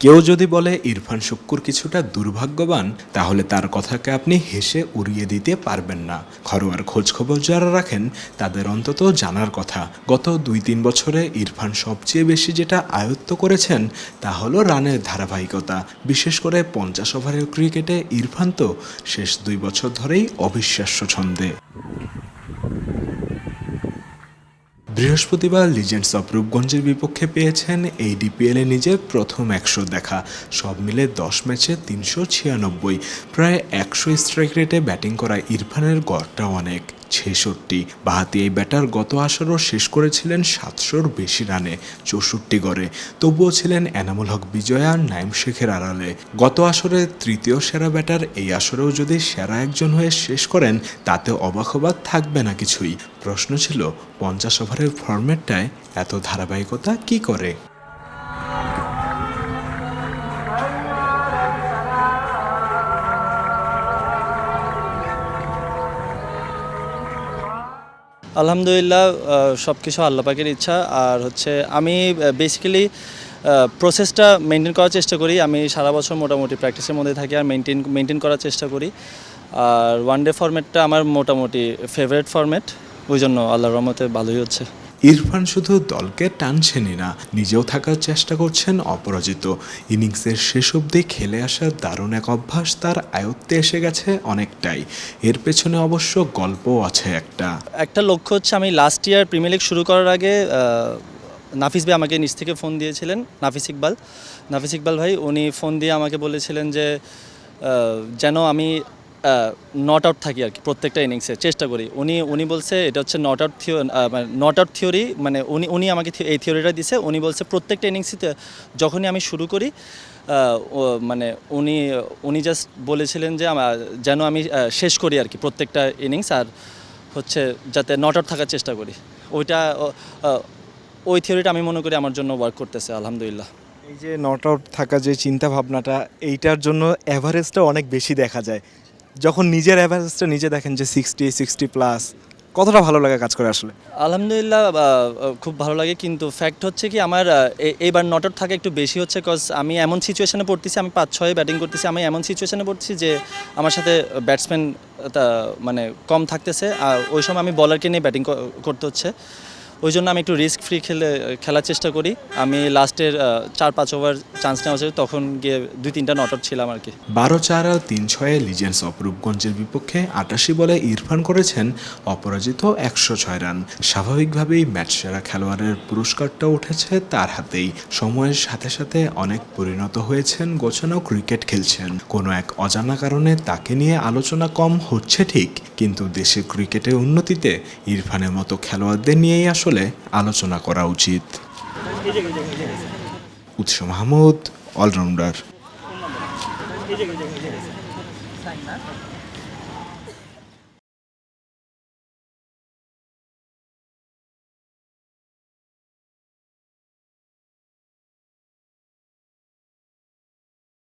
কেউ যদি বলে, ইরফান শুক্কুর কিছুটা দুর্ভাগ্যবান, তাহলে তার কথাকে আপনি হেসে উড়িয়ে দিতে পারবেন না। ঘরোয়ার খোঁজখবর যারা রাখেন, তাদের অন্তত জানার কথা। গত দুই তিন বছরে ইরফান সবচেয়ে বেশি যেটা আয়ত্ত করেছেন, তা হলো রানের ধারাবাহিকতা। বিশেষ করে পঞ্চাশ ওভারের ক্রিকেটে ইরফান তো শেষ দুই বছর ধরেই অবিশ্বাস্য ছন্দে। বৃহস্পতিবার লিজেন্ডস অফ রূপগঞ্জের বিপক্ষে পেয়েছেন এই ডিপিএলে নিজের প্রথম একশো দেখা। সব মিলে দশ ম্যাচে তিনশো ছিয়ানব্বই। প্রায় একশো স্ট্রাইক রেটে ব্যাটিং করা ইরফানের গড়টাও অনেক। ছেষট্টি। বাহাতি এই ব্যাটার গত আসরও শেষ করেছিলেন সাতশোর বেশি রানে, চৌষট্টি গড়ে। তবুও ছিলেন এনামুল হক বিজয়া, নাইম শেখের আড়ালে। গত আসরে তৃতীয় সেরা ব্যাটার, এই আসরেও যদি সেরা একজন হয়ে শেষ করেন, তাতে অবাক হবার থাকবে না কিছুই। প্রশ্ন ছিল, পঞ্চাশ ওভারের ফরম্যাটটায় এত ধারাবাহিকতা কি করে? আলহামদুলিল্লাহ সব কিছু আল্লাপাকের ইচ্ছা। আর হচ্ছে আমি বেসিক্যালি প্রসেসটা মেনটেন করার চেষ্টা করি। আমি সারা বছর মোটামুটি প্র্যাকটিসের মধ্যে থাকি আর মেনটেন মেনটেন করার চেষ্টা করি। আর ওয়ান ডে ফরম্যাটটা আমার মোটামুটি ফেভারেট ফরম্যাট ওই জন্য আল্লাহর রহমতে ভালোই হচ্ছে। ইরফান শুধু দলকে টানছেনই না, নিজেও থাকার চেষ্টা করছেন অপরাজিত। ইনিংসের শেষ অবধি খেলে আসার দারুণ এক অভ্যাস তার আয়ত্তে এসে গেছে অনেকটাই। এর পেছনে অবশ্য গল্পও আছে একটা। একটা লক্ষ্য হচ্ছে আমি লাস্ট ইয়ার প্রিমিয়ার লিগ শুরু করার আগে নাফিস ভাই আমাকে নিচ থেকে ফোন দিয়েছিলেন, নাফিস ইকবাল। নাফিস ইকবাল ভাই, উনি ফোন দিয়ে আমাকে বলেছিলেন যে যেন আমি নট আউট থাকি আর কি, প্রত্যেকটা ইনিংসে চেষ্টা করি। উনি উনি বলছে, এটা হচ্ছে not out theo not out theory মানে উনি উনি আমাকে এই থিওরিটা দিছে। উনি বলছে, প্রত্যেকটা ইনিংসিতে যখনই আমি শুরু করি মানে উনি উনি জাস্ট বলেছিলেন যে যেন আমি শেষ করি আর কি প্রত্যেকটা ইনিংস আর হচ্ছে যাতে নট আউট থাকার চেষ্টা করি। ওইটা ওই থিওরিটা আমি মনে করি আমার জন্য ওয়ার্ক করতেছে, আলহামদুলিল্লাহ। এই যে নট আউট থাকা যে চিন্তা ভাবনাটা এইটার জন্য অ্যাভারেজটা অনেক বেশি দেখা যায়। যখন নিজের অ্যাভারেজটা নিজে দেখেন যে সিক্সটি সিক্সটি প্লাস কতটা ভালো লাগে কাজ করে আসলে? আলহামদুলিল্লাহ খুব ভালো লাগে, কিন্তু ফ্যাক্ট হচ্ছে কি, আমার এইবার নট আউট থাকা একটু বেশি হচ্ছে কজ আমি এমন সিচুয়েশনে পড়তেছি, আমি পাঁচ, ছয় ব্যাটিং করতেছি, আমি এমন সিচুয়েশনে পড়তেছি যে আমার সাথে ব্যাটসম্যান মানে কম থাকতেছে, আর ওই সময় আমি বলারকে নিয়ে ব্যাটিং করতে হচ্ছে। ওই জন্য আমি একটু রিস্ক ফ্রি খেলে, খেলার চেষ্টা করি। আমি লাস্টের চার, পাঁচ ওভার চান্স নেওয়া হচ্ছে তখন গিয়ে দুই, তিনটা নট আউট ছিলাম আর কি। বারো, চার আর তিন, ছয়ে লিজেন্ডস অফ রূপগঞ্জের বিপক্ষে আটাশি বলে ইরফান করেছেন অপরাজিত একশো ছয় রান। স্বাভাবিকভাবেই ম্যাচ সেরা খেলোয়াড়ের পুরস্কারটা উঠেছে তার হাতেই। সময়ের সাথে সাথে অনেক পরিণত হয়েছেন গোছানো ক্রিকেট খেলছেন। কোনো এক অজানা কারণে তাকে নিয়ে আলোচনা কম হচ্ছে ঠিক, কিন্তু দেশে ক্রিকেটের উন্নতিতে ইরফানের মতো খেলোয়াড়দের নিয়েই আসলে আলোচনা করা উচিত। উৎস মাহমুদ অলরাউন্ডার।